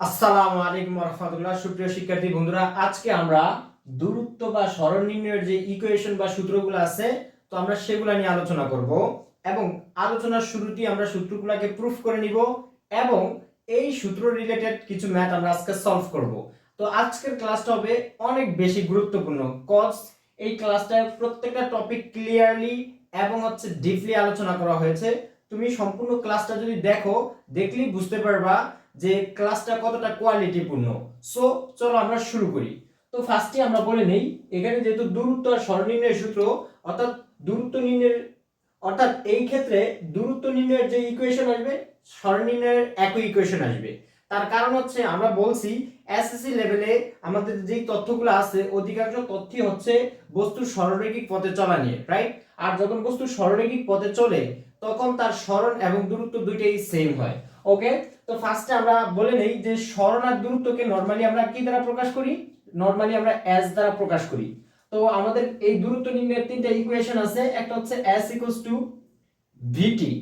আসসালামু আলাইকুম রহমতুল্লাহ। সুপ্রিয় শিক্ষার্থী, বন্ধুরা, আজকে আমরা দূরত্ব বা সরণ যে ইকুয়েশন বা সূত্রগুলো আছে, তো আমরা সেগুলো নিয়ে আলোচনা করব এবং আলোচনার শুরুতেই আমরা সূত্রগুলোকে প্রুফ করে নিব এবং এই সূত্র রিলেটেড কিছু ম্যাথ আমরা আজকে সলভ করব। তো আজকের ক্লাসটা হবে অনেক বেশি গুরুত্বপূর্ণ। কজ এই ক্লাসটায় প্রত্যেকটা টপিক ক্লিয়ারলি এবং হচ্ছে ডিপলি আলোচনা করা হয়েছে। তুমি সম্পূর্ণ ক্লাসটা যদি দেখো, দেখলেই বুঝতে পারবা যে ক্লাসটা কতটা কোয়ালিটিপূর্ণ সো চলো আমরা শুরু করি। তো ফার্স্টে আমরা বলে নেই, এখানে যেহেতু দূরত্ব আর সরনির্ণয়ের সূত্র, অর্থাৎ দূরত্ব নির্ণয়ের, অর্থাৎ এই ক্ষেত্রে দূরত্ব নির্ণয়ের যে ইকুয়েশন আসবে সরনির্ণয়ের একই ইকুয়েশন আসবে। তার কারণ হচ্ছে, আমরা বলছি এসএসসি লেভেলে আমাদের যেই তথ্যগুলো আছে, অধিকাংশ তথ্যই হচ্ছে বস্তু সরলরৈখিক পথে চলা নিয়ে রাইট আর যখন বস্তু সরলরৈখিক পথে চলে, তখন তার সরণ এবং দূরত্ব দুইটাই সেম হয়। ওকে তো ফার্স্টে আমরা বলে নেই যে সরণ আর দূরত্বকে নরমালি আমরা কি দ্বারা প্রকাশ করি? নর্মালি আমরা এস দ্বারা প্রকাশ করি। তো আমাদের এই দূরত্ব নির্ণয়ের তিনটা ইকুয়েশন আছে। একটা হচ্ছে s ইকুয়ালস টু ভিটি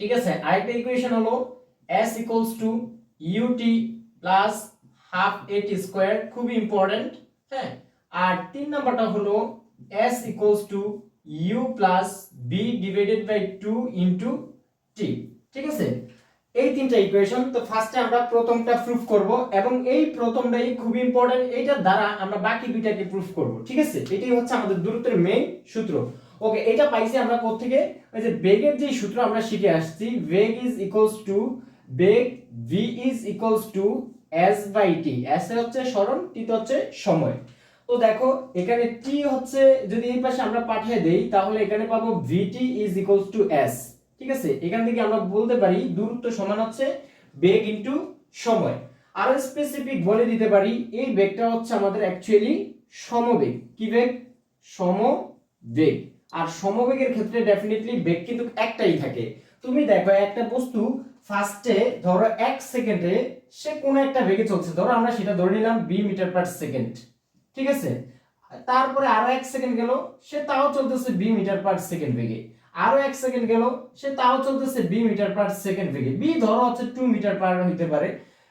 ঠিক আছে? আরেকটা ইকুয়েশন হলো S equals to U T plus half A T square খুবই ইম্পর্টেন্ট হ্যাঁ? আর তিন নাম্বারটা হলো S equals to U plus V divided by two into T ঠিক আছে? তিনটা ইকুয়েশন তো ফার্স্টে আমরা প্রথমটা প্রুফ করব এবং এই প্রথমটাই খুব ইম্পর্টেন্ট এইটার দ্বারা আমরা বাকি দুইটাকে প্রুফ করব, ঠিক আছে? এটাই হচ্ছে আমাদের দূরত্বের মেইন সূত্র। ওকে এটা পাইছি আমরা কোত্থেকে? ওই যে বেগের যে সূত্র আমরা শিখে আসছি, বেগ is equals to beg V is equals to S by T S হচ্ছে সরণ টি হচ্ছে সময়। তো দেখো, এখানে টি হচ্ছে, যদি এই পাশে আমরা পাঠিয়ে দেই, তাহলে এখানে পাবো VT is equals to S ঠিক আছে? এখান থেকে আমরা বলতে পারি দূরত্ব সমান হচ্ছে বেগ ইনটু সময়। আরও স্পেসিফিক বলে দিতে পারি, এই বেগটা হচ্ছে আমাদের অ্যাকচুয়ালি সমবেগ। কি বেগ? সমবেগ। আর সমবেগের ক্ষেত্রে ডেফিনেটলি বেগ কিন্তু একটাই থাকে। তুমি দেখো, একটা বস্তু ফার্স্টে ধরো এক সেকেন্ডে সে কোনো একটা বেগে চলছে। ধরো আমরা সেটা ধরে নিলাম বি মিটার পার সেকেন্ড ঠিক আছে? তারপরে আরও এক সেকেন্ড গেল, সে তাও চলতেছে বি মিটার পার সেকেন্ড বেগে। আরও এক সেকেন্ড গেল। সে তাও চলতেছে বি মিটার পার সেকেন্ড বেগে। বি ধরো হচ্ছে টু মিটার পার হইতে পারে,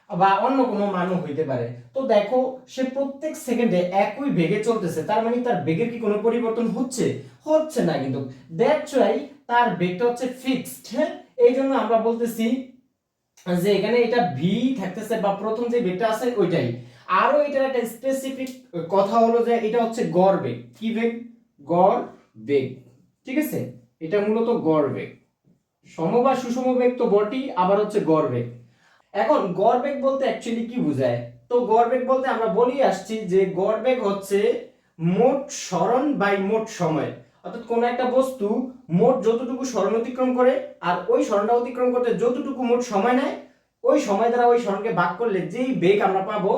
বা অন্য কোনো মানও হইতে পারে। তো দেখো, সে প্রত্যেক সেকেন্ডে একই বেগে চলতেছে। তার মানে তার বেগের কি কোনো পরিবর্তন হচ্ছে? হচ্ছে না কিন্তু। দ্যাটস ওয়াই তার বেগটা হচ্ছে ফিক্সড হ্যাঁ? এই জন্য আমরা বলতেছি যে এখানে এটা ভি থাকতেছে, বা প্রথম যে বেগটা আছে ওইটাই। আরও এটার একটা স্পেসিফিক কথা হলো যে এটা হচ্ছে গড় বেগ। কি বেগ? গড় বেগ। ঠিক আছে? এটা মূলত গড় বেগ। সম বা সুষম বেগ তো বটি আবার হচ্ছে গড় বেগ। এখন গড় বেগ বলতে অ্যাকচুয়ালি কি বোঝায়? তো গড় বেগ বলতে আমরা বলি আসছি যে গড় বেগ হচ্ছে মোট স্মরণ বাই মোট সময়। অর্থাৎ কোন একটা বস্তু মোট যতটুকু সরণ অতিক্রম করে, আর ওই সরণটা অতিক্রম করতে যতটুকু মোট সময় নেয়, ওই সময় দ্বারা ওই সরণকে ভাগ করলে যেই বেগ আমরা পাবো,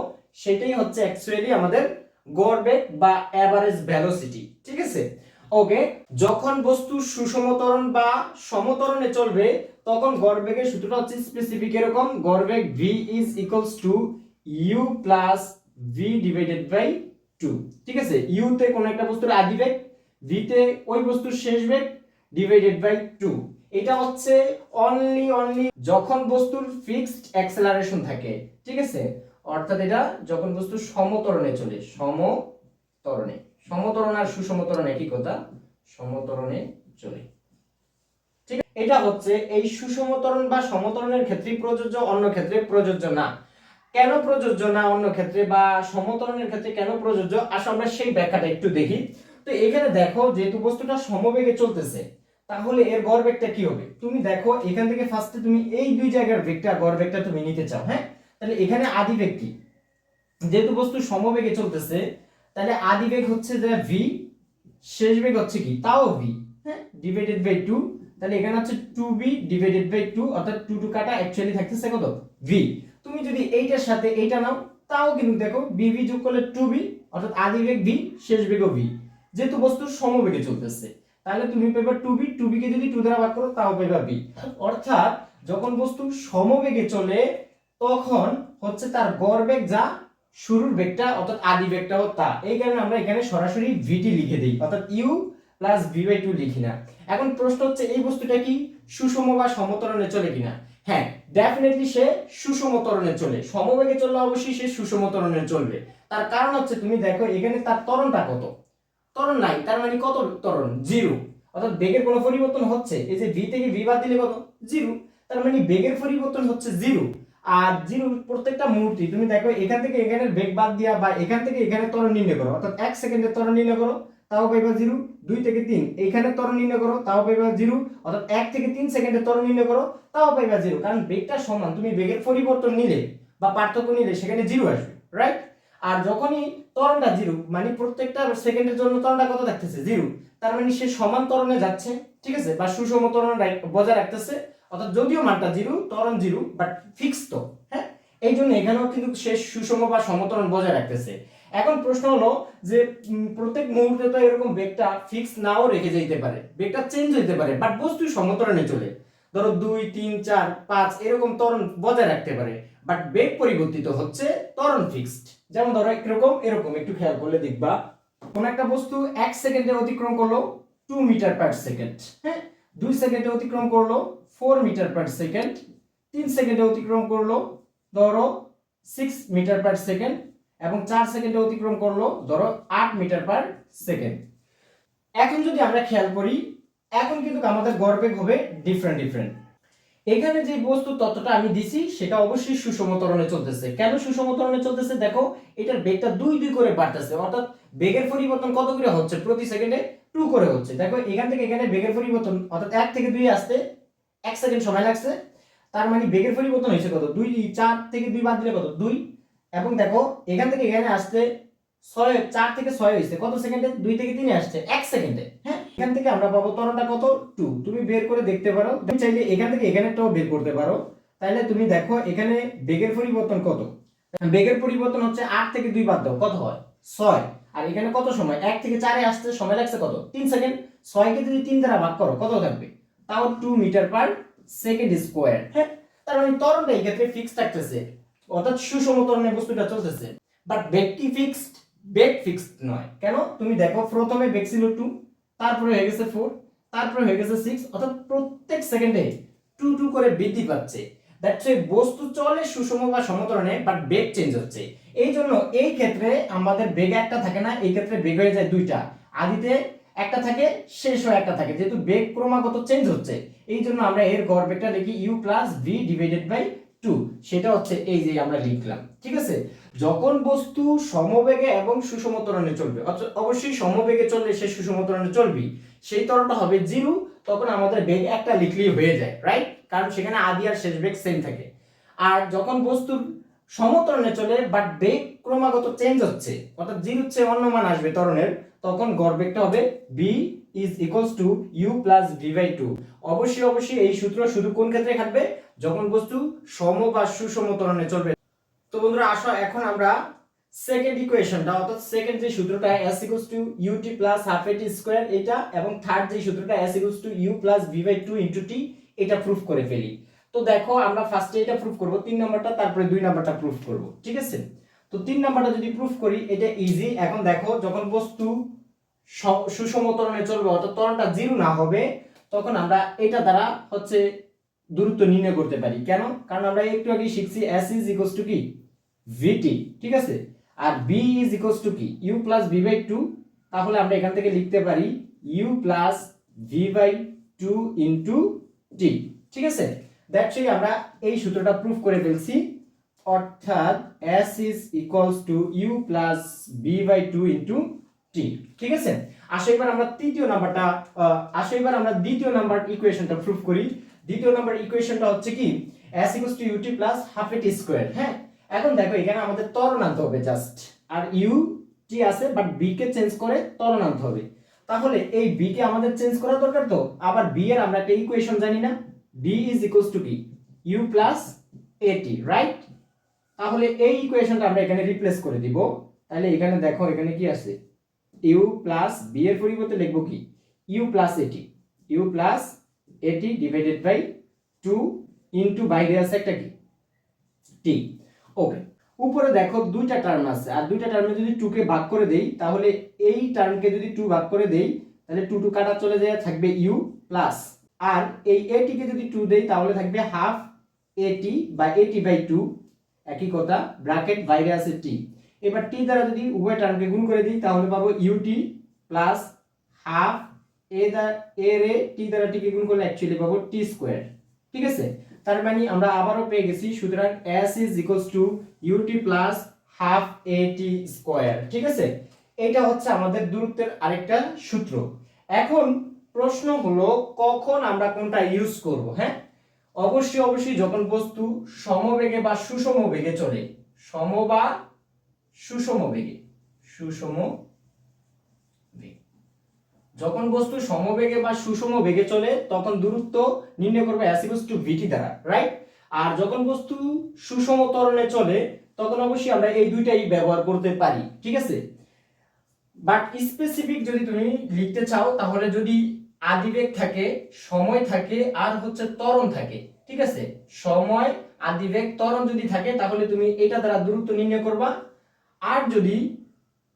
সেটাই হচ্ছে অ্যাকচুয়ালি আমাদের গড় বেগ বা অ্যাভারেজ ভ্যালোসিটি ঠিক আছে? ওকে, যখন বস্তু সুষমতরণ বা সমতরণে চলবে, তখন গড়বেগের সূত্রটা হচ্ছে স্পেসিফিক এরকম গড় বেগ v is equals to u plus v divided by 2 ঠিক আছে? U তে কোন একটা বস্তুর আদি বেগ, v তে ওই বস্তুর শেষ বেগ ডিভাইডেড বাই 2 এটা হচ্ছে অনলি অনলি যখন বস্তুর ফিক্সড অ্যাক্সেলারেশন থাকে, ঠিক আছে? অর্থাৎ এটা যখন বস্তু সমতরণে চলে, সমতরণে। সমতরণ আর সুসমতরণ একই কথা? সমতরণে চলে। ঠিক? এটা হচ্ছে এই সুষমতরণ বা সমতরণের ক্ষেত্রে প্রযোজ্য, অন্য ক্ষেত্রে প্রযোজ্য না। কেন প্রযোজ্য না অন্য ক্ষেত্রে বা সমতরণের ক্ষেত্রে কেন প্রযোজ্য? আসলে আমরা সেই ব্যাখ্যাটা একটু দেখি। তো এখানে দেখো, যেহেতু বস্তুটা সমবেগে চলতেছে, তাহলে এর গড় বেগটা কি হবে? তুমি দেখো, এখান থেকে ফার্স্টে তুমি এই দুই জায়গার বেগটা গড় বেগটা তুমি নিতে চাও হ্যাঁ? তাহলে এখানে আদি বেগ যেহেতু বস্তু সমবেগে চলতেছে তাহলে আদি বেগ হচ্ছে যে ভি শেষ বেগ হচ্ছে কি? তাও ভি হ্যাঁ? ডিভাইডেড বাই টু তাহলে এখানে হচ্ছে two V divided by two অর্থাৎ টু টু কাটা অ্যাকচুয়ালি থাকতেছে কত? ভি তুমি যদি এইটার সাথে এইটা নাও, তাও কিন্তু দেখো বি ভি যোগ করলে টু বি অর্থাৎ আদি বেগ ভি শেষ বেগও ভি যেহেতু বস্তু সমবেগে চলতেছে, তাহলে তুমি পেবা টু বি টু বি কে যদি টু দ্বারা ভাগ করো, তাও পেবা বি অর্থাৎ যখন বস্তু সমবেগে চলে, তখন হচ্ছে তার গড় বেগ যা শুরুর বেগটা অর্থাৎ আদি বেগটাও তা। এই কারণে আমরা এখানে সরাসরি ভিটি লিখে দিই, অর্থাৎ U plus V by two লিখি না। এখন প্রশ্ন হচ্ছে, এই বস্তুটা কি সুষম বা সমতরণে চলে কিনা? হ্যাঁ ডেফিনেটলি সে সুষম তরণে চলে। সমবেগে চললে অবশ্যই সে সুষম তরণে চলবে। তার কারণ হচ্ছে, তুমি দেখো, এখানে তার ত্বরণটা কত? ত্বরণ নাই, তার মানে কত ত্বরণ? জিরো অর্থাৎ বেগের কোনো পরিবর্তন হচ্ছে? এই যে ভি থেকে ভি বাদ দিলে কত? জিরো তার মানে বেগের পরিবর্তন হচ্ছে জিরো আর জিরো প্রত্যেকটা মুহূর্তে তুমি দেখো এখান থেকে এখানে বেগ বাদ দিয়া বা এখান থেকে এখানে ত্বরণ নির্ণয় করো। অর্থাৎ এক সেকেন্ডের ত্বরণ নির্ণয় করো, তাও পাইবা জিরো, দুই থেকে তিন। এইখানে ত্বরণ নির্ণয় করো, তাও পাইবা জিরো। অর্থাৎ এক থেকে তিন সেকেন্ডের ত্বরণ নির্ণয় করো, তাও পাইবা জিরো। কারণ বেগটা সমান, তুমি বেগের পরিবর্তন নিলে বা পার্থক্য নিলে সেখানে জিরো আসবে রাইট আর যখনই ত্বরণটা জিরো মানে প্রত্যেকটা সেকেন্ডের জন্য ত্বরণটা কত থাকতেছে? জিরো। তার মানে সে সমান ত্বরণে যাচ্ছে, ঠিক আছে? বা সুষম ত্বরণ বজায় রাখতেছে। অর্থাৎ যদিও মানটা জিরো, ত্বরণ জিরো বাট ফিক্স তো হ্যাঁ? এই জন্য এখানেও কিন্তু সে সুষম বা সমতরণ বজায় রাখতেছে। এখন প্রশ্ন হলো যে প্রত্যেক মুহূর্তে তো এরকম বেগটা ফিক্স নাও রেখে যেতে পারে। বেগটা চেঞ্জ হইতে পারে বাট বস্তু সমতরণে চলে। ধরো দুই, তিন, চার, পাঁচ, এরকম ত্বরণ বজায় রাখতে পারে বাট বেগ পরিবর্তিত হচ্ছে ত্বরণ ফিক্সড যেমন ধরো এরকম এরকম, একটু খেয়াল করলে দেখবা। কোন একটা বস্তু এক সেকেন্ডে অতিক্রম করল টু মিটার পার সেকেন্ড হ্যাঁ? দুই সেকেন্ডে অতিক্রম করল ফোর মিটার পার সেকেন্ড তিন সেকেন্ডে অতিক্রম করল ধরো সিক্স মিটার পার সেকেন্ড এবং চার সেকেন্ডে অতিক্রম করল ধরো আট মিটার পার সেকেন্ড এখন যদি আমরা খেয়াল করি, এখন কিন্তু আমাদের গড়বেগ হবে ডিফারেন্ট ডিফারেন্ট এখানে যে বস্তু তত্ত্বটা আমি দিছি, সেটা অবশ্যই সুষম ত্বরণে চলতেছে। কেন সুষম ত্বরণে চলতেছে? দেখো, এটার বেগটা দুই দুই করে বাড়তেছে। অর্থাৎ বেগের পরিবর্তন কত করে হচ্ছে? প্রতি সেকেন্ডে টু করে হচ্ছে। দেখো, এখান থেকে এখানে বেগের পরিবর্তন, অর্থাৎ এক থেকে দুই আসতে এক সেকেন্ড সময় লাগছে। তার মানে বেগের পরিবর্তন হয়েছে কত? দুই, চার থেকে দুই বাদ দিলে কত? দুই। এবং দেখো, এখান থেকে এখানে আসতে ছয়, চার থেকে ছয় হয়েছে কত সেকেন্ডে? দুই থেকে তিনে আসছে। এক সেকেন্ডে। হ্যাঁ? এখান থেকে আমরা পাবো ত্বরণটা কত? টু। তুমি বের করে দেখতে পারো। তুমি চাইলে এখান থেকে এখানেটাও বের করতে পারো। তাহলে তুমি দেখো, এখানে বেগের পরিবর্তন কত? বেগের পরিবর্তন হচ্ছে আট থেকে দুই বাদ দাও। কত হয়? ছয়। আর এখানে কত সময়? এক থেকে চারে আসতে সময় লাগছে কত? তিন সেকেন্ড। ছয়কে যদি তিন দ্বারা ভাগ করো, কত থাকবে? তাও two metre per second square হ্যাঁ? তার মানে ত্বরণটা এই ক্ষেত্রে ফিক্স থাকতেছে। অর্থাৎ সুষম ত্বরণে বস্তুটা চলতেছে। বাট বেগ কি ফিক্সড বেগ ফিক্সড নয়। কেন? তুমি দেখো, প্রথমে বেগ ছিল টু তারপরে হয়ে গেছে ফোর তারপরে হয়ে গেছে সিক্স অর্থাৎ প্রত্যেক সেকেন্ডে টু টু করে বৃদ্ধি পাচ্ছে। দ্যাটস বস্তু চলে সুষম বা সমতরণে বাট বেগ চেঞ্জ হচ্ছে। এই জন্য এই ক্ষেত্রে আমাদের বেগ একটা থাকে না, এই ক্ষেত্রে বেগ হয়ে যায় দুইটা। আদিতে একটা থাকে, শেষ হয়ে একটা থাকে, যেহেতু বেগ ক্রমাগত চেঞ্জ হচ্ছে। এই জন্য আমরা এর গড় বেগটা লিখি U plus V divided by two সেটা হচ্ছে এই যে আমরা লিখলাম। ঠিক আছে? যখন বস্তু সমবেগে এবং সুষম ত্বরণে চলবে অবশ্যই সমবেগে চললে সে সুষম ত্বরণে চলবে সেই ত্বরণটা হবে জিরো, তখন আমাদের বেগ একটা লিখলেই হয়ে যায় রাইট কারণ সেখানে আদি আর শেষ বেগ সেম থাকে। আর যখন বস্তুর সমতরণে চলে বাট বেগ ক্রমাগত চেঞ্জ হচ্ছে, অর্থাৎ জিরো হচ্ছে অন্য মান আসবে ত্বরণের, তখন গড় বেগটা হবে V is equals to U plus V by two অবশ্যই অবশ্যই এই সূত্র শুধু কোন ক্ষেত্রে খাটবে? যখন বস্তু সম বা সুষম ত্বরণে চলবে তো বন্ধুরা, আসো, এখন আমরা সেকেন্ড ইকুয়েশনটা অর্থাৎ সেকেন্ড যে সূত্রটা s equals to ut plus half A T square এটা এবং থার্ড যে সূত্রটা s equals to u plus v by 2 into t, এটা প্রুফ করে ফেলি। তো দেখো, আমরা ফার্স্টে এটা প্রুফ করব, তিন নাম্বারটা, তারপরে দুই নাম্বারটা প্রুফ করব, ঠিক আছে? তো তিন নাম্বারটা যদি প্রুফ করি, এটা ইজি এখন দেখো, যখন বস্তু সুষম ত্বরণে চলবে, অর্থাৎ ত্বরণটা জিরো না হবে, তখন আমরা এটা দ্বারা হচ্ছে দূরত্ব নির্ণয় করতে পারি। কেন? কারণ আমরা একটু আগে শিখছি s ইজ ইকুয়ালস টু কি? Vt ঠিক আছে? আর b ইজ ইকুয়ালস টু কি? U plus v by two তাহলে আমরা এখান থেকে লিখতে পারি u plus v by two into t, ঠিক আছে? দ্যাটস আমরা এই সূত্রটা প্রুফ করে ফেলছি। অর্থাৎ s is equals to u plus b by two into t ঠিক আছে? আসো এবার আমরা তৃতীয় নাম্বারটা আসো এবার আমরা দ্বিতীয় নাম্বার ইকুয়েশনটা প্রুফ করি। দ্বিতীয় নাম্বার ইকুয়েশনটা হচ্ছে কি? S to ut plus half a t square হ্যাঁ? এখন দেখো, এখানে আমাদের ত্বরণ আনতে হবে জাস্ট আর ইউ টি আছে বাট বি কে চেঞ্জ করে ত্বরণ আনতে হবে। তাহলে এই বি কে আমাদের চেঞ্জ করা দরকার তো? আবার বি এর আমরা একটা ইকুয়েশন জানি না। বি ইজ টু কি? U plus a t right তাহলে এই ইকুয়েশনটা আমরা এখানে রিপ্লেস করে দিব। তাহলে এখানে দেখো, এখানে কি আছে? ইউ প্লাস বি এর পরিবর্তে লিখব কি? U plus a t u plus a t divided by two into বাইরে আছে একটা কি? টি ওকে উপরে দেখো দুইটা টার্ম আছে। আর দুইটা টার্মে যদি টু কে ভাগ করে দেই, তাহলে এই টার্মকে যদি টু ভাগ করে দেই, তাহলে টু টু কাটা চলে যায়, থাকবে ইউ প্লাস আর এই এটিকে যদি টু দেই, তাহলে থাকবে হাফ এটি বা এটি বাই টু একই কথা ব্র্যাকেট বাইরে আছে টি এবার টি দ্বারা যদি উভয় টার্মকে গুণ করে দিই, তাহলে পাবো ইউটি প্লাস হাফ এ দ্বারা এ রে টি দ্বারা টিকে গুণ করলে অ্যাকচুয়ালি পাবো টি স্কোয়ার ঠিক আছে? তার মানে আমরা আবারও পেয়ে গেছি, সুতরাং is to u t plus half a square ঠিক আছে? এটা হচ্ছে আমাদের আরেকটা সূত্র। এখন প্রশ্ন হলো, কখন আমরা কোনটা ইউজ করব হ্যাঁ? অবশ্যই অবশ্যই যখন বস্তু সমবেগে বা সুষম বেগে চলে সম বা সুষম বেগে, সুষম যখন বস্তু সমবেগে বা সুষম বেগে চলে, তখন দূরত্ব নির্ণয় করবে অ্যাসিবস টু ভিটি দ্বারা রাইট আর যখন বস্তু সুষম ত্বরণে চলে, তখন অবশ্যই আমরা এই দুইটাই ব্যবহার করতে পারি, ঠিক আছে? বাট স্পেসিফিক যদি তুমি লিখতে চাও, তাহলে যদি আদিবেগ থাকে, সময় থাকে, আর হচ্ছে ত্বরণ থাকে, ঠিক আছে? সময়, আদিবেগ, ত্বরণ যদি থাকে, তাহলে তুমি এটা দ্বারা দূরত্ব নির্ণয় করবা। আর যদি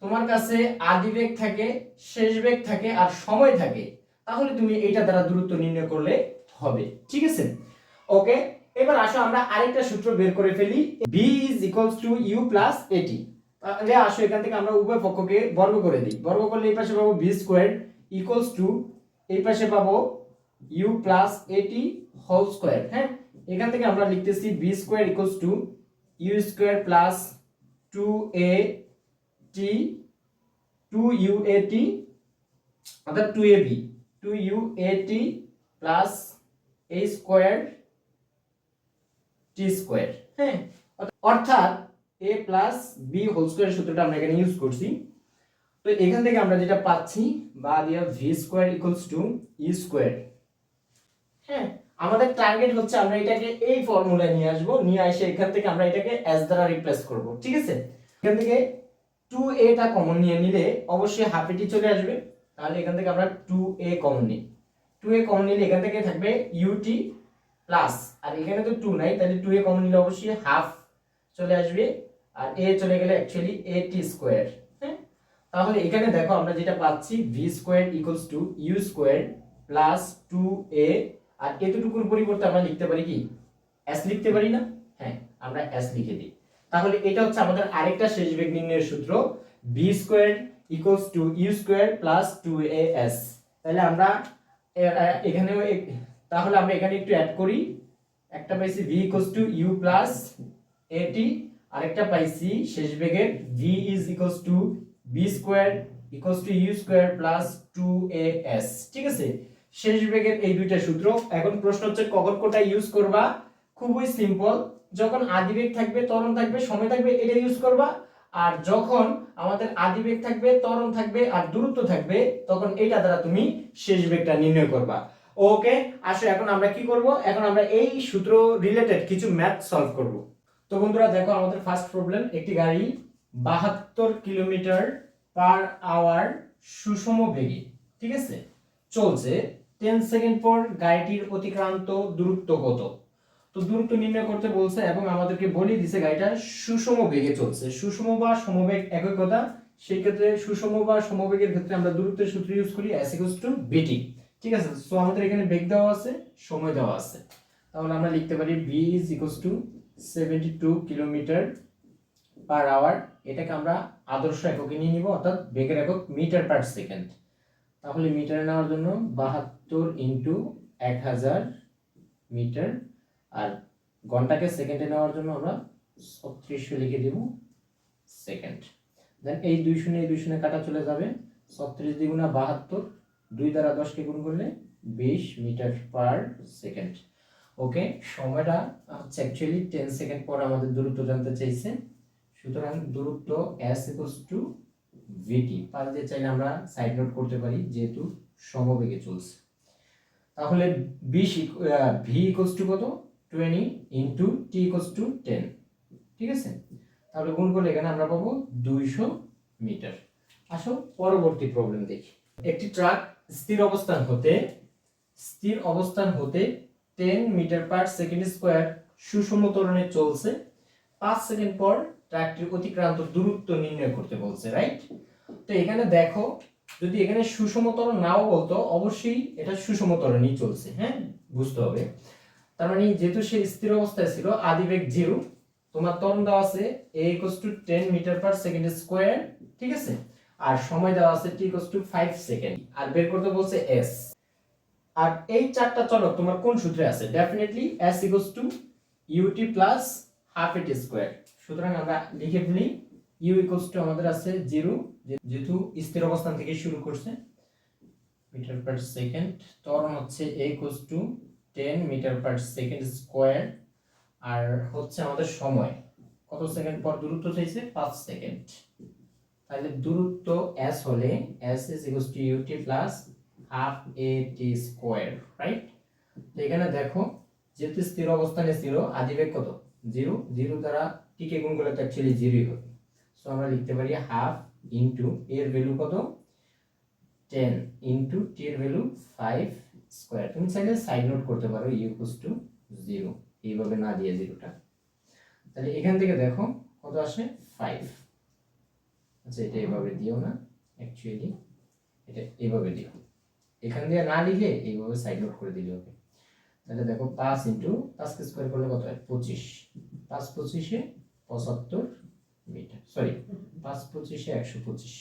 তোমার কাছে আদি বেগ থাকে, শেষ বেগ থাকে আর সময় থাকে, তাহলে তুমি এটা দ্বারা দূরত্ব নির্ণয় করলে হবে। ঠিক আছে? ওকে, এবার আসো আমরা আরেকটা সূত্র বের করে ফেলি। V is equals to u plus a t তাহলে আসো এখান থেকে আমরা উভয় পক্ষকে বর্গ করে দিই। বর্গ করলে এই পাশে পাবো বি স্কোয়ার ইকুয়ালস টু এই পাশে পাবো u plus a t whole square হ্যাঁ? এখান থেকে আমরা লিখতেছি v square equals to u square plus two a t two u a t অর্থাৎ two a b two u a t plus a square t square হ্যাঁ অর্থাৎ a plus b whole square সূত্রটা আমরা এখানে use করছি। তো এখান থেকে আমরা যেটা পাচ্ছি, বা দিয়া v square equals to u square হ্যাঁ আমাদের টার্গেট হচ্ছে আমরা এটাকে এই ফর্মুলায় নিয়ে আসব, নিয়ে এসে এখান থেকে আমরা এটাকে এস দ্বারা রিপ্লেস করব, ঠিক আছে? এখান থেকে টু এটা কমন নিয়ে নিলে অবশ্যই হাফ এটি চলে আসবে। তাহলে এখান থেকে আমরা টু এ কমন নিই। টু এ কমন নিলে এখান থেকে থাকবে ইউটি প্লাস আর এখানে তো টু নাই, তাহলে টু এ কমন নিলে অবশ্যই হাফ চলে আসবে। আর এ চলে গেলে অ্যাকচুয়ালি এ টি স্কোয়ার হ্যাঁ? তাহলে এখানে দেখো আমরা যেটা পাচ্ছি v square equals to u square plus two a আর এতটুকুর পরিবর্তে আমরা লিখতে পারি কি? এস লিখতে পারি না? হ্যাঁ আমরা এস লিখে দিই। তাহলে এটা হচ্ছে আমাদের আরেকটা শেষ বেগ নির্ণয়ের সূত্র v square equals to u square plus two a s তাহলে আমরা এখানেও তাহলে আমরা এখানে একটু অ্যাড করি। একটা পাইছি v equals to u plus a t আরেকটা পাইছি শেষ বেগের v is equals to v square equals to u square plus two a s ঠিক আছে? শেষ বেগের এই দুইটা সূত্র। এখন প্রশ্ন হচ্ছে, কখন কোটা ইউজ করবা? খুবই সিম্পল যখন আদিবেগ থাকবে, ত্বরণ থাকবে, সময় থাকবে, এটা ইউজ করবা। আর যখন আমাদের আদিবেগ থাকবে, ত্বরণ থাকবে আর দূরত্ব থাকবে, তখন এটা দ্বারা তুমি শেষ বেগটা নির্ণয় করবা। ওকে আসো, এখন আমরা কি করব? এখন আমরা এই সূত্র রিলেটেড কিছু ম্যাথ সলভ করব। তো বন্ধুরা, দেখো আমাদের ফার্স্ট প্রবলেম একটি গাড়ি বাহাত্তর কিলোমিটার পার আওয়ার সুষম বেগে, ঠিক আছে? চলছে টেন সেকেন্ড পর গাড়িটির অতিক্রান্ত দূরত্ব কত? তো দূরত্ব নির্ণয় করতে বলছে এবং আমাদেরকে বলে দিছে গাড়িটা সুষম বেগে চলছে। সুষম বা সমবেগ একই কথা, সেই ক্ষেত্রে সুষম বা সমবেগের ক্ষেত্রে আমরা দূরত্বের সূত্র ইউজ করি এস ইকুয়ালস টু বিটি ঠিক আছে? সো আমাদের এখানে বেগ দেওয়া আছে, সময় দেওয়া আছে। তাহলে আমরা লিখতে পারি v is equals to seventy two kilometre per hour এটাকে আমরা আদর্শ এককে নিয়ে নিব, অর্থাৎ বেগের একক মিটার পার সেকেন্ড তাহলে মিটারে নেওয়ার জন্য বাহাত্তর ইন্টু এক হাজার মিটার আর ঘন্টাকে সেকেন্ডে নেওয়ার জন্য আমরা ছত্রিশশো লিখে দেব সেকেন্ড দেন এই দুই শূন্য, এই দুই শূন্য কাটা চলে যাবে। ছত্রিশ দ্বিগুণা বাহাত্তর, দুই দ্বারা দশকে গুণ করলে বিশ মিটার পার সেকেন্ড ওকে সময়টা হচ্ছে অ্যাকচুয়ালি টেন সেকেন্ড পর আমাদের দূরত্ব জানতে চাইছে। সুতরাং দূরত্ব এস ইকুয়ালস টু ভিটি পাশ দিয়ে চাইলে আমরা সাইড নোট করতে পারি, যেহেতু সমবেগে চলছে। তাহলে বিশ ভি ইকুয়ালস টু কত? Twenty into t equals to ten ঠিক আছে? তাহলে গুণ করলে এখানে আমরা পাবো দুইশো মিটার। আসো, পরবর্তী প্রবলেম দেখি। একটি ট্রাক স্থির অবস্থান হতে, স্থির অবস্থান হতে ten metre per second square সুষম ত্বরণে চলছে। পাঁচ সেকেন্ড পর ট্রাকটির অতিক্রান্ত দূরত্ব নির্ণয় করতে বলছে রাইট তো এখানে দেখো, যদি এখানে সুষম ত্বরণ নাও বলতো, অবশ্যই এটা সুষম ত্বরণই চলছে হ্যাঁ? বুঝতে হবে। তার মানে যেহেতু সে স্থির অবস্থায় ছিল, আদিবেগ জিরো তোমার ত্বরণ দেওয়া আছে a equals to ten metre per second square ঠিক আছে? আর সময় দেওয়া আছে t equals to five second আর বের করতে বলছে এস আর এই চারটা চলক তোমার কোন সূত্রে আছে? Definitely s equals to u t plus half a t square সুতরাং আমরা লিখে ফেলি ইউ ইকুয়ালস টু আমাদের আছে জিরো যেহেতু স্থির অবস্থান থেকে শুরু করছে মিটার পার সেকেন্ড ত্বরণ হচ্ছে a equals to ten metre per second square আর হচ্ছে আমাদের সময়। কত সেকেন্ড পর দূরত্ব চাইছে? পাঁচ সেকেন্ড তাহলে দূরত্ব এস হলে s is equals to u t plus half a t square right তো এখানে দেখো, যেহেতু স্থির অবস্থানে ছিল, আদিবেগ কত? জিরো জিরো দ্বারা টিকে গুণ করলে তো অ্যাকচুয়ালি জিরোই হবে। সো আমরা লিখতে পারি হাফ ইন্টু এর ভ্যালু কত? টেন ইন্টু টি এর ভ্যালু ফাইভ স্কোয়ার তুমি চাইলে সাইড নোট করতে পারো ইউকুস টু জিরো এইভাবে না দিয়ে জিরোটা তাহলে এখান থেকে দেখো কত আসে? ফাইভ আচ্ছা এটা এভাবে দিও না অ্যাকচুয়ালি এটা এইভাবে দিও। এখান দিয়ে না লিখে এইভাবে সাইড নোট করে দিলে হবে। তাহলে দেখো পাঁচ ইন্টু পাঁচকে স্কোয়ার করলে কত হয়? পঁচিশ। পাঁচ পঁচিশে পঁচাত্তর মিটার সরি পাঁচ পঁচিশে একশো পঁচিশ।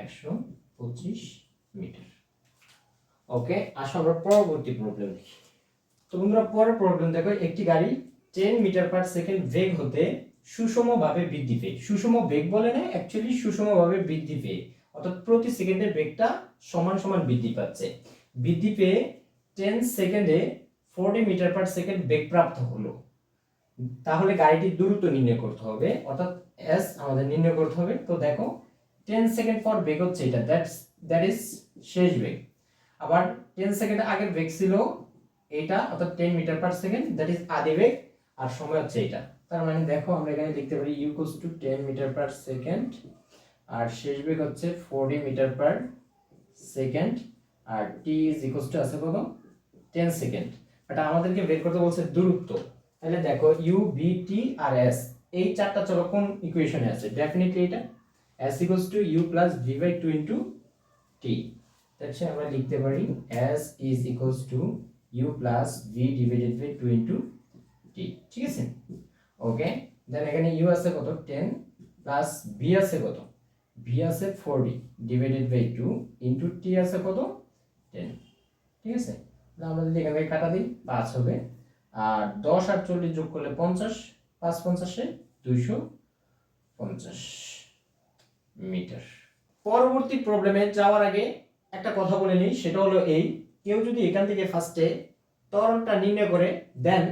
একশো পঁচিশ মিটার ওকে আসো আমরা পরবর্তী প্রবলেম দেখি। তো বন্ধুরা, পরের প্রবলেম দেখো, একটি গাড়ি টেন মিটার পার সেকেন্ড বেগ হতে সুষমভাবে বৃদ্ধি পেয়ে, সুষম বেগ বলে না অ্যাকচুয়ালি সুষমভাবে বৃদ্ধি পেয়ে, অর্থাৎ প্রতি সেকেন্ডে বেগটা সমান সমান বৃদ্ধি পাচ্ছে। বৃদ্ধি পেয়ে টেন সেকেন্ডে ফোরটি মিটার পার সেকেন্ড বেগ প্রাপ্ত হলো। তাহলে গাড়িটির দূরত্ব নির্ণয় করতে হবে, অর্থাৎ এস আমাদের নির্ণয় করতে হবে। তো দেখো টেন সেকেন্ড পর বেগ হচ্ছে এটা দ্যাটস দ্যাট ইজ শেষ বেগ। আবার টেন সেকেন্ড আগের বেগ ছিল এটা অর্থাৎ ten metre per second that is আদি বেগ, আর সময় হচ্ছে এটা তার মানে দেখো, আমরা এখানে লিখতে পারি u equals to ten metre per second আর শেষ বেগ হচ্ছে ফোরটি মিটার পার সেকেন্ড আর টি ইজ ইকুয়ালস টু আছে কত? টেন সেকেন্ড এটা আমাদেরকে বের করতে বলছে দূরত্ব। তাহলে দেখো ইউ বি টি আর এস এই চারটা চলো কোন ইকুয়েশনে আছে? ডেফিনেটলি এটা। S equals to u plus v by two into t তাহলে আমরা লিখতে পারি s is equals to u plus v divided by two into t ঠিক আছে? ওকে দেন এখানে ইউ আছে কত? টেন প্লাস ভি আছে কত? ভি আছে forty divided by two into t আছে কত? টেন ঠিক আছে? তাহলে আমরা যদি এখানে কাটা দিই, পাঁচ হবে। আর দশ আর চল্লিশ যোগ করলে পঞ্চাশ, পাঁচ পঞ্চাশে দুইশো পঞ্চাশ মিটার। পরবর্তী প্রবলেমে যাওয়ার আগে একটা কথা বলে নিই, সেটা হলো এই, কেউ যদি এখান থেকে ফার্স্টে ত্বরণটা নির্ণয় করে দেন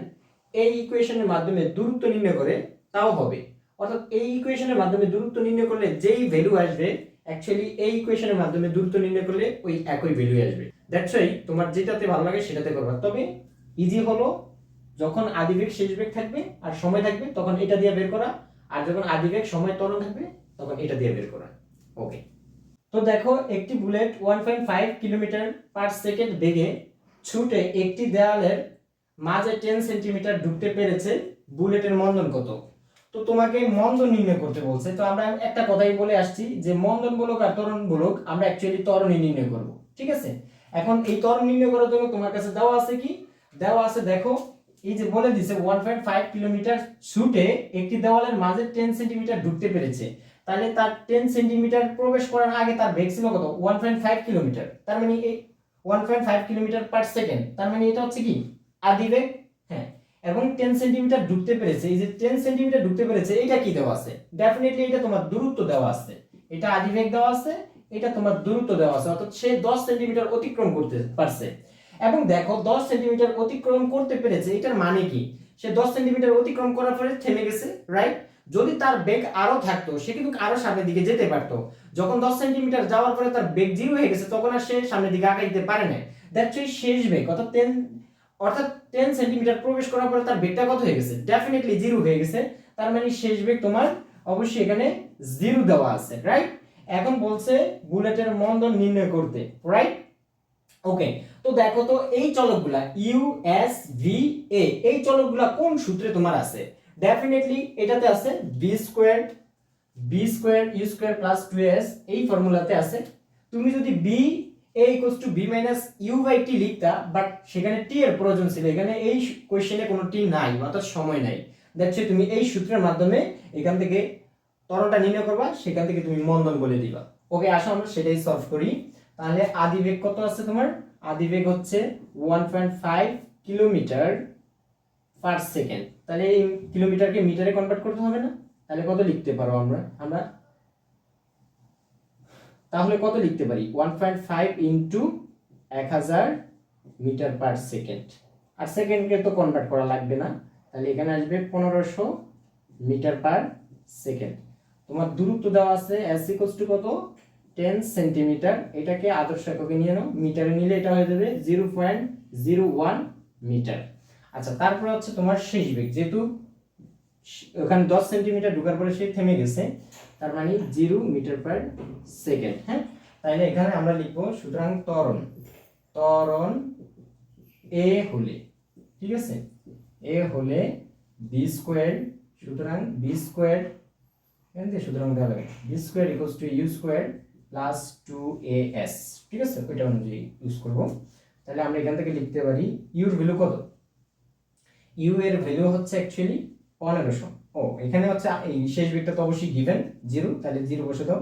এই ইকুয়েশনের মাধ্যমে দূরত্ব নির্ণয় করে, তাও হবে। অর্থাৎ এই ইকুয়েশনের মাধ্যমে দূরত্ব নির্ণয় করলে যেই ভ্যালু আসবে অ্যাকচুয়ালি এই ইকুয়েশনের মাধ্যমে দূরত্ব নির্ণয় করলে ওই একই ভ্যালু আসবে। দ্যাটস ওয়াই তোমার যেটাতে ভালো লাগে সেটাতে করবা। তবে ইজি হলো, যখন আদিবেগ শেষ বেগ থাকবে আর সময় থাকবে, তখন এটা দিয়ে বের করা, আর যখন আদিবেগ সময় তরণ থাকবে, তখন এটা দিয়ে বের করা। ওকে তো দেখো, একটি bullet one point five kilometre per second বেগে ছুটে একটি দেওয়ালের মাঝে টেন সেন্টিমিটার ঢুকতে পেরেছে বুলেটের মন্দন কত? তো তোমাকে মন্দন নির্ণয় করতে বলছে। তো আমরা একটা কথাই বলে আসছি যে মন্দন বলক আর ত্বরণ বলক, আমরা অ্যাকচুয়ালি ত্বরণই নির্ণয় করব, ঠিক আছে? এখন এই ত্বরণ নির্ণয় করার জন্য তোমার কাছে দেওয়া আছে কি? দেওয়া আছে দেখো, এই যে বলে দিছে ওয়ান পয়েন্ট ফাইভ কিলোমিটার ছুটে একটি দেওয়ালের মাঝে টেন সেন্টিমিটার ঢুকতে পেরেছে। তাহলে তার টেন সেন্টিমিটার প্রবেশ করার আগে তার বেগ ছিল কত? ওয়ান পয়েন্ট ফাইভ কিলোমিটার তার মানে এই one point five kilometre per second তার মানে এটা হচ্ছে কি? আদি বেগ। হ্যাঁ। এবং টেন সেন্টিমিটার ঢুকতে পেরেছে। এই যে টেন সেন্টিমিটার ঢুকতে পেরেছে, এটা কি দেওয়া আছে? ডেফিনেটলি এটা তোমার দূরত্ব দেওয়া আছে। এটা আদি বেগ দেওয়া আছে, এটা তোমার দূরত্ব দেওয়া আছে। অর্থাৎ সে দশ সেন্টিমিটার অতিক্রম করতে পারছে। এবং দেখো, দশ সেন্টিমিটার অতিক্রম করতে পেরেছে, এটার মানে কি? সে দশ সেন্টিমিটার অতিক্রম করার পরে থেমে গেছে রাইট যদি তার বেগ আরও থাকতো, সে কিন্তু আরও সামনের দিকে যেতে পারতো। যখন দশ সেন্টিমিটার যাওয়ার পরে তার বেগ জিরো হয়ে গেছে, তখন আর সে সামনের দিকে আগাইতে পারে না শেষ বেগ অর্থাৎ টেন অর্থাৎ টেন সেন্টিমিটার প্রবেশ করার পরে তার বেগটা কত হয়ে গেছে? ডেফিনেটলি জিরো হয়ে গেছে। তার মানে শেষ বেগ তোমার অবশ্যই এখানে জিরো দেওয়া আছে রাইট এখন বলছে বুলেটের মন্দন নির্ণয় করতে রাইট ওকে তো দেখো তো এই চলকগুলা ইউ এস ভি এ এই চলকগুলা কোন সূত্রে তোমার আছে? ডেফিনেটলি এটাতে আছে v square v square u square plus two s এই ফর্মুলাতে আছে। তুমি যদি v a equals to v minus u by t লিখতা but সেখানে টি এর প্রয়োজন ছিল, এখানে এই কোয়েশ্চেনে কোনো টি নাই, অর্থাৎ সময় নাই। দেখছ তুমি এই সূত্রের মাধ্যমে এখান থেকে তরলটা নির্ণয় করবা, সেখান থেকে তুমি মন্দন বলে দিবা। ওকে আসো আমরা সেটাই সলভ করি। তাহলে আদি বেগ কত আছে তোমার? আদি বেগ হচ্ছে one point five kilometre per second তাহলে এই কিলোমিটারকে মিটারে কনভার্ট করতে হবে না? তাহলে কত লিখতে পারো আমরা? আমরা তাহলে কত লিখতে পারি? ওয়ান পয়েন্ট ফাইভ ইন্টু এক হাজার মিটার পার সেকেন্ড আর সেকেন্ডকে তো কনভার্ট করা লাগবে না। তাহলে এখানে আসবে পনেরোশো মিটার পার সেকেন্ড তোমার দূরত্ব দেওয়া আছে এস ইকোস কত? টেন সেন্টিমিটার এটাকে আদর্শ এককে নিয়ে নাও। মিটারে নিলে এটা হয়ে যাবে zero point zero one metre আচ্ছা তারপরে হচ্ছে তোমার শেষ বেগ, যেহেতু ওখানে দশ সেন্টিমিটার ঢোকার পরে সে থেমে গেছে, তার মানে জিরো মিটার পার সেকেন্ড হ্যাঁ? তাহলে এখানে আমরা লিখব, সুতরাং ত্বরণ ত্বরণ এ হলে, ঠিক আছে? এ হলে বি স্কোয়ার, সুতরাং বি স্কোয়ার সুতরাং দেওয়া লাগে, v square equals to u square plus two a s ঠিক আছে? ওইটা অনুযায়ী ইউজ করব। তাহলে আমরা এখান থেকে লিখতে পারি ইউর ভ্যালু কত? ইউ এর ভ্যালু হচ্ছে অ্যাকচুয়ালি পনেরোশো। ও, এখানে হচ্ছে এই শেষ বিটটা তো অবশ্যই গিভেন জিরো তাহলে জিরো বসে দাও।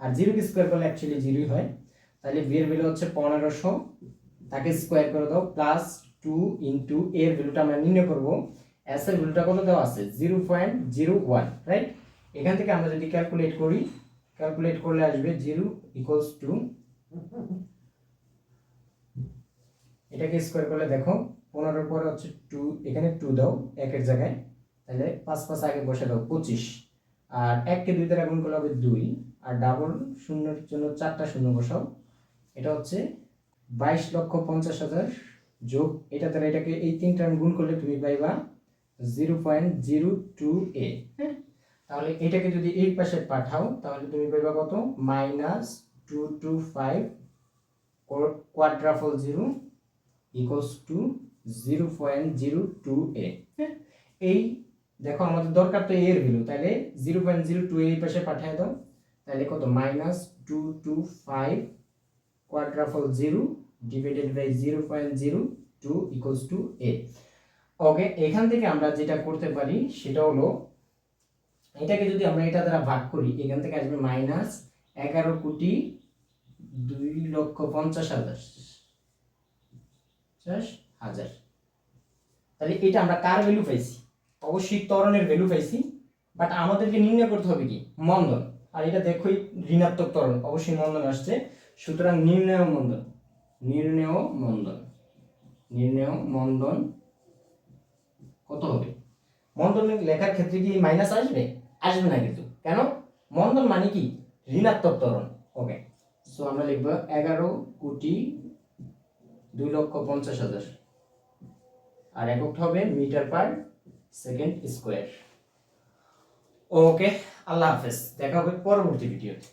আর জিরো স্কোয়ার করলে অ্যাকচুয়ালি জিরোই হয়। তাহলে বি এর ভ্যালু হচ্ছে পনেরোশো, তাকে স্কোয়ার করে দাও প্লাস টু ইন্টু এর ভ্যালুটা আমরা নির্ণয় করব। এস এর ভ্যালুটা কত দেওয়া আছে? Zero point zero one right এখান থেকে আমরা যদি ক্যালকুলেট করি ক্যালকুলেট করলে আসবে জিরো ইকুয়ালস টু এটাকে স্কোয়ার করলে দেখো পনেরোর পরে হচ্ছে টু এখানে টু দাও, একের জায়গায়। তাহলে পাঁচ পাঁচ আগে বসে দাও, পঁচিশ। আর এককে দুই দ্বারা গুণ করলে হবে দুই। আর ডাবল শূন্যের জন্য চারটা শূন্য বসাও। এটা হচ্ছে বাইশ লক্ষ পঞ্চাশ হাজার যোগ, এটা দ্বারা এটাকে এই তিন তিনটা গুণ করলে তুমি পাইবা zero point zero two a. হ্যাঁ? তাহলে এটাকে যদি এই পাশে পাঠাও, তাহলে তুমি পাইবা কত? Minus two two five quadruple zero equals to zero point zero two a এই, দেখো আমাদের দরকার তো এর ভ্যালু তাহলে জিরো পয়েন্ট জিরো টু এই পাশে পাঠিয়ে দাও। তাহলে কত? Minus two two five quadruple zero divided by zero point zero two equals to a okay এখান থেকে আমরা যেটা করতে পারি, সেটা হলো, এটাকে যদি আমরা এটা দ্বারা ভাগ করি, এখান থেকে আসবে মাইনাস এগারো কোটি দুই লক্ষ পঞ্চাশ হাজার। হাজার। তাহলে এটা আমরা কার ভ্যালু পাইছি? অবশ্যই ত্বরণের ভ্যালু পাইছি বাট আমাদেরকে নির্ণয় করতে হবে কি? মন্দন। আর এটা দেখোই ঋণাত্মক ত্বরণ, অবশ্যই মন্দন আসছে। সুতরাং নির্ণয় মন্দন নির্ণয় মন্দন নির্ণয় মন্দন কত হবে? মন্দন লেখার ক্ষেত্রে কি মাইনাস আসবে? আসবে না কিন্তু। কেন? মন্দন মানে কি? ঋণাত্মক ত্বরণ। ওকে সো আমরা লিখব এগারো কোটি দুই লক্ষ পঞ্চাশ হাজার। আর এককটা হবে metre per second square. Okay আল্লাহ হাফেজ দেখা হবে পরবর্তী ভিডিওতে।